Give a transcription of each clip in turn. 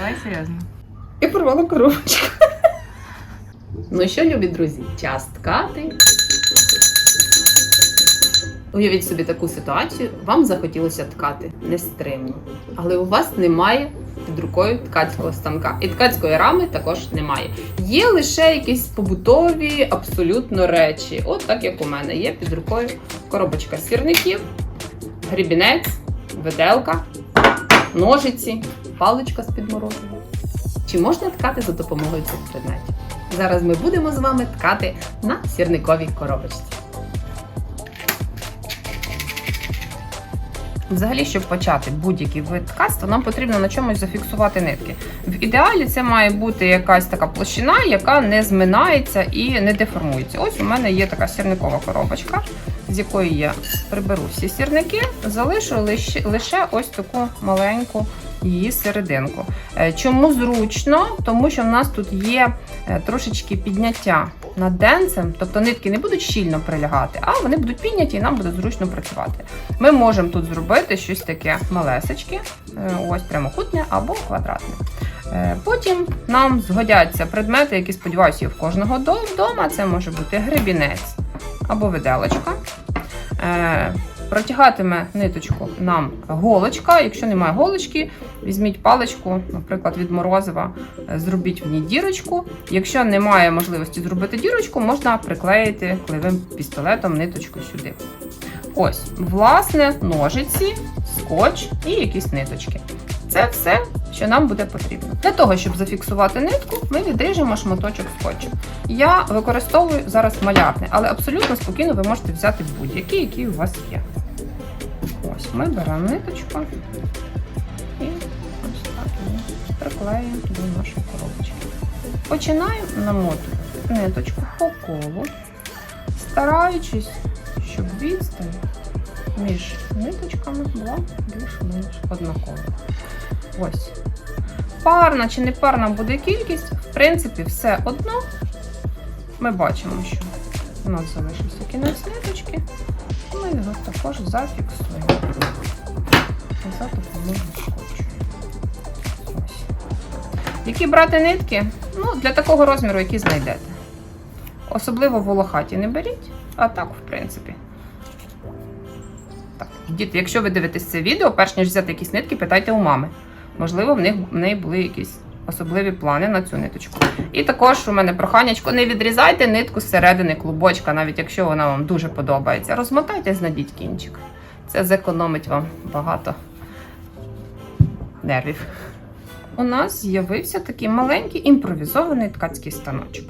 Давай серйозно. І порвала коробочку. Ну що, любі друзі, час ткати. Уявіть собі таку ситуацію, вам захотілося ткати нестримно, але у вас немає під рукою ткацького станка. І ткацької рами також немає. Є лише якісь побутові абсолютно речі. От так як у мене є під рукою коробочка сірників, грібінець, виделка, ножиці, паличка з під морозива. Чи можна ткати за допомогою цих предметів? Зараз ми будемо з вами ткати на сірниковій коробочці. Взагалі, щоб почати будь-який вид ткацтва, нам потрібно на чомусь зафіксувати нитки. В ідеалі це має бути якась така площина, яка не зминається і не деформується. Ось у мене є така сірникова коробочка, з якої я приберу всі сірники, залишу лише ось таку маленьку її серединку. Е, Чому зручно? Тому що в нас тут є е, трошечки підняття над денцем, тобто нитки не будуть щільно прилягати, а вони будуть підняті і нам буде зручно працювати. Ми можемо тут зробити щось таке малесечке, е, ось прямокутне або квадратне. Потім нам згодяться предмети, які сподіваюся, в кожного до- вдома. Це може бути гребінець або виделочка. Протягатиме ниточку нам голочка. Якщо немає голочки, візьміть паличку, наприклад, від морозива, е, зробіть в ній дірочку. Якщо немає можливості зробити дірочку, можна приклеїти клеєвим пістолетом ниточку сюди. Ось, власне, ножиці, скотч і якісь ниточки. Це все, що нам буде потрібно. Для того, щоб зафіксувати нитку, ми відріжемо шматочок скотчу. Я використовую зараз малярний, але абсолютно спокійно ви можете взяти будь-який, який у вас є. Ось ми беремо ниточку і ось так її приклеїмо до нашої коробочки. Починаємо намотувати ниточку по колу, стараючись, щоб відстань між ниточками була більш-менш однакова. Ось. Парна чи не парна буде кількість, в принципі, все одно. Ми бачимо, що у нас залишився кінець ниточки. Ми його також зафіксуємо за допомогою скотчу. Ось. Які брати нитки? Ну, для такого розміру, який знайдете. Особливо волохаті не беріть, а так, в принципі. Так, діти, якщо ви дивитесь це відео, перш ніж взяти якісь нитки, питайте у мами. Можливо, в них в неї були якісь особливі плани на цю ниточку. І також у мене проханячко, не відрізайте нитку з середини клубочка, навіть якщо вона вам дуже подобається. Розмотайте, знайдіть кінчик. Це зекономить вам багато нервів. У нас з'явився такий маленький імпровізований ткацький станочок.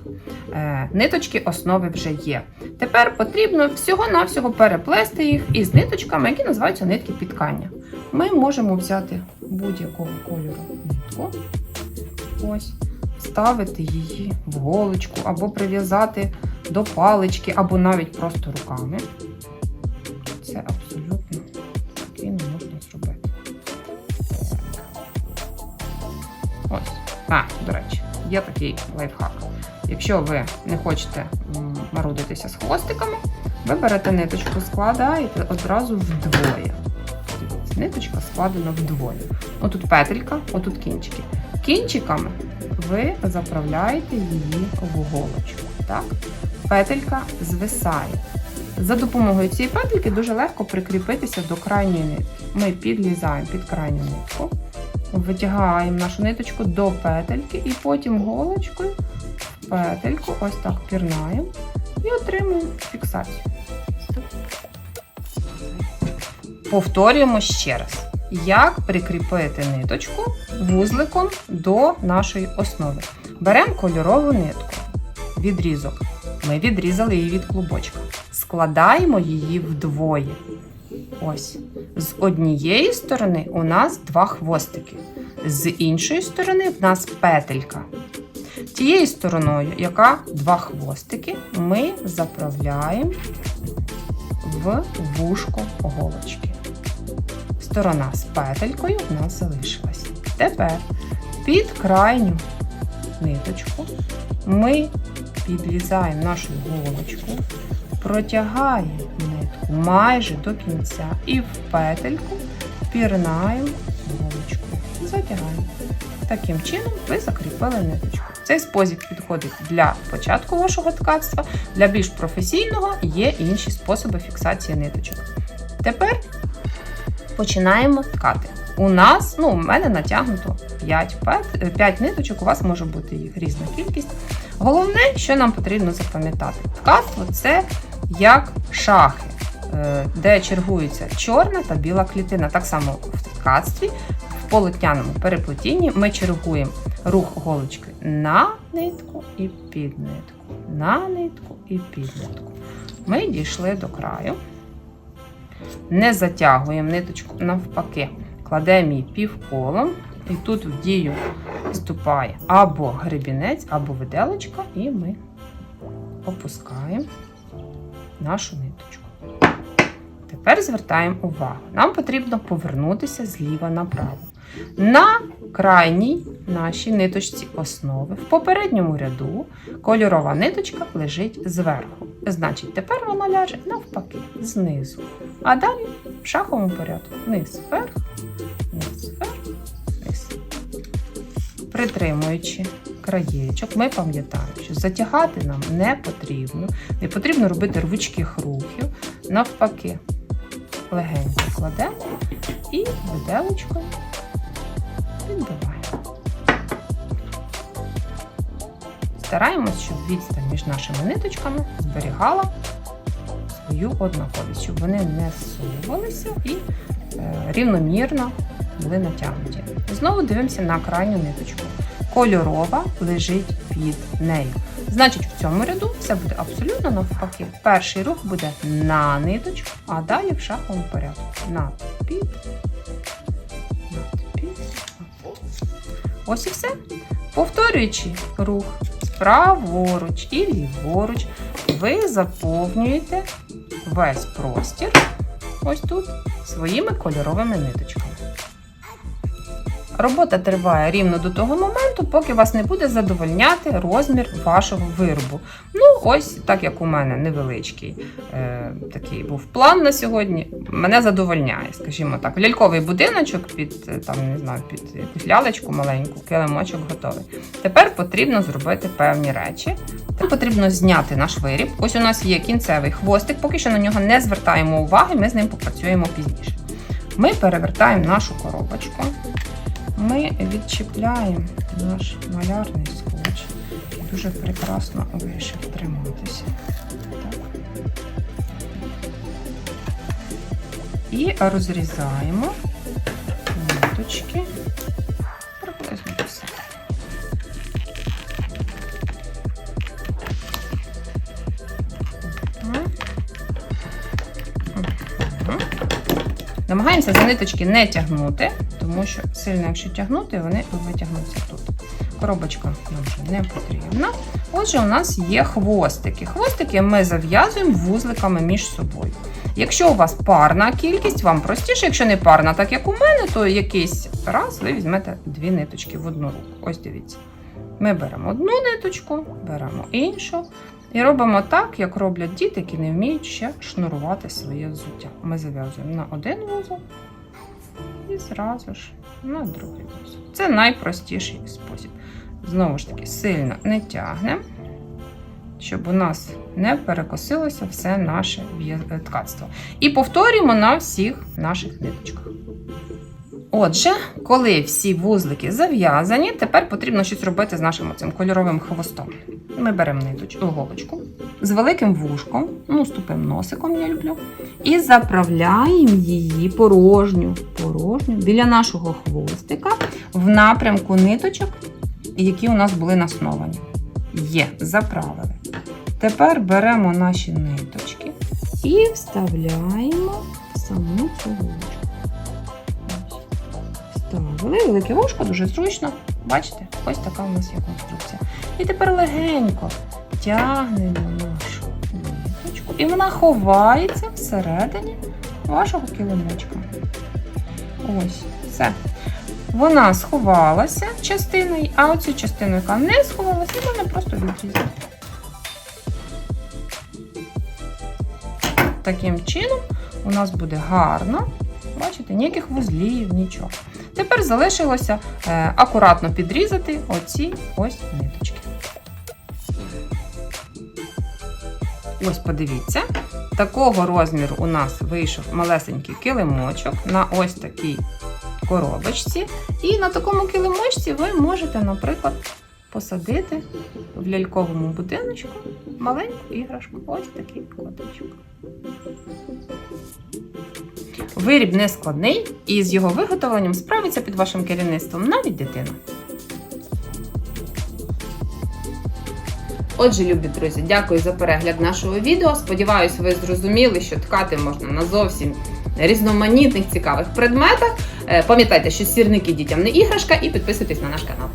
Е, ниточки основи вже є. Тепер потрібно всього-навсього переплести їх із ниточками, які називаються нитки підкання. Ми можемо взяти будь-якого кольору нитку, ось, вставити її в голочку, або прив'язати до палички, або навіть просто руками. Це абсолютно спокійно можна зробити. Ось. А, до речі, є такий лайфхак. Якщо ви не хочете марудитися з хвостиками, ви берете ниточку, складаєте одразу вдвоє. Ниточка складена вдвоє. Отут петелька, отут кінчики. Кінчиками ви заправляєте її в голочку. Так? Петелька звисає. За допомогою цієї петельки дуже легко прикріпитися до крайньої нитки. Ми підлізаємо під крайню нитку, витягаємо нашу ниточку до петельки і потім голочкою петельку ось так пірнаємо і отримуємо фіксацію. Повторюємо ще раз, як прикріпити ниточку вузликом до нашої основи. Беремо кольорову нитку, відрізок. Ми відрізали її від клубочка. Складаємо її вдвоє. Ось. З однієї сторони у нас два хвостики, з іншої сторони в нас петелька. Тією стороною, яка два хвостики, ми заправляємо в вушко голочки. Сторона з петелькою в нас залишилась. Тепер під крайню ниточку ми підрізаємо нашу голочку, протягаємо нитку майже до кінця і в петельку пірнаємо голочкою. затягаємо. Таким чином ви закріпили ниточку. Цей спосіб підходить для початку вашого ткацтва, для більш професійного є інші способи фіксації ниточок. Тепер починаємо ткати. У нас, ну, у мене натягнуто 5, 5, 5 ниточок, у вас може бути їх різна кількість. Головне, що нам потрібно запам'ятати, ткацтво це як шахи, е, де чергується чорна та біла клітина. Так само в ткацтві, в полотняному переплетінні ми чергуємо рух голочки на нитку і під нитку, на нитку і під нитку. Ми дійшли до краю. Не затягуємо ниточку навпаки, кладемо її півколом, і тут в дію вступає або гребінець, або виделочка, і ми опускаємо нашу ниточку. Тепер звертаємо увагу. Нам потрібно повернутися зліва направо. На крайній нашій ниточці основи в попередньому ряду кольорова ниточка лежить зверху. Значить, тепер вона ляже навпаки, знизу. А далі в шаховому порядку. Низ вверх, низ вверх, низ. Притримуючи краєчок, ми пам'ятаємо, що затягати нам не потрібно. Не потрібно робити рвучких рухів. Навпаки, легенько кладемо і виделочкою відбиваємо. Стараємось, щоб відстань між нашими ниточками зберігала свою однаковість, щоб вони не зсувалися і е, рівномірно були натягнуті. Знову дивимося на крайню ниточку. Кольорова лежить під нею. Значить, в цьому ряду все буде абсолютно навпаки. Перший рух буде на ниточку, а далі в шаховому порядку. Над під, над під. Ось і все. Повторюючи рух праворуч і ліворуч, ви заповнюєте весь простір ось тут своїми кольоровими ниточками. Робота триває рівно до того моменту, поки вас не буде задовольняти розмір вашого виробу. Ну, ось так як у мене невеличкий е, такий був план на сьогодні. Мене задовольняє, скажімо так. Ляльковий будиночок під е, там, не знаю, під якусь лялечку маленьку, килимочок готовий. Тепер потрібно зробити певні речі. Тепер потрібно зняти наш виріб. Ось у нас є кінцевий хвостик, поки що на нього не звертаємо уваги, ми з ним попрацюємо пізніше. Ми перевертаємо нашу коробочку. Ми відчіпляємо наш малярний скотч, дуже прекрасно вирішив триматися. І розрізаємо ниточки Намагаємося за ниточки не тягнути, тому що сильно, якщо тягнути, вони витягнуться тут. Коробочка нам вже не потрібна. Отже, у нас є хвостики. Хвостики ми зав'язуємо вузликами між собою. Якщо у вас парна кількість, вам простіше, якщо не парна, так як у мене, то якийсь раз ви візьмете дві ниточки в одну руку. Ось дивіться. Ми беремо одну ниточку, беремо іншу. І робимо так, як роблять діти, які не вміють ще шнурувати своє взуття. Ми зав'язуємо на один вузол і зразу ж на другий вузол. Це найпростіший спосіб. Знову ж таки, сильно не тягнемо, щоб у нас не перекосилося все наше е, ткацтво. І повторюємо на всіх наших ниточках. Отже, коли всі вузлики зав'язані, тепер потрібно щось робити з нашим цим кольоровим хвостом. Ми беремо ниточку, голочку з великим вушком, ну, з тупим носиком я люблю, і заправляємо її порожню, порожню біля нашого хвостика в напрямку ниточок, які у нас були насновані. Є, заправили. Тепер беремо наші ниточки і вставляємо в саму цю Вставили велике вушко, дуже зручно. Бачите, ось така у нас є конструкція. І тепер легенько тягнемо нашу ниточку, і вона ховається всередині вашого килимочка. Ось, все. Вона сховалася частиною, а оцю частину, яка не сховалася, можна просто відрізати. Таким чином у нас буде гарно. Бачите, ніяких вузлів, нічого. Тепер залишилося е, акуратно підрізати оці ось ниточки. Ось подивіться, такого розміру у нас вийшов малесенький килимочок на ось такій коробочці. І на такому килимочці ви можете, наприклад, посадити в ляльковому будиночку маленьку іграшку. Ось такий котичок. Виріб не складний, і з його виготовленням справиться під вашим керівництвом навіть дитина. Отже, любі друзі, дякую за перегляд нашого відео. Сподіваюсь, ви зрозуміли, що ткати можна на зовсім різноманітних цікавих предметах. Е, Пам'ятайте, що сірники дітям не іграшка, і підписуйтесь на наш канал.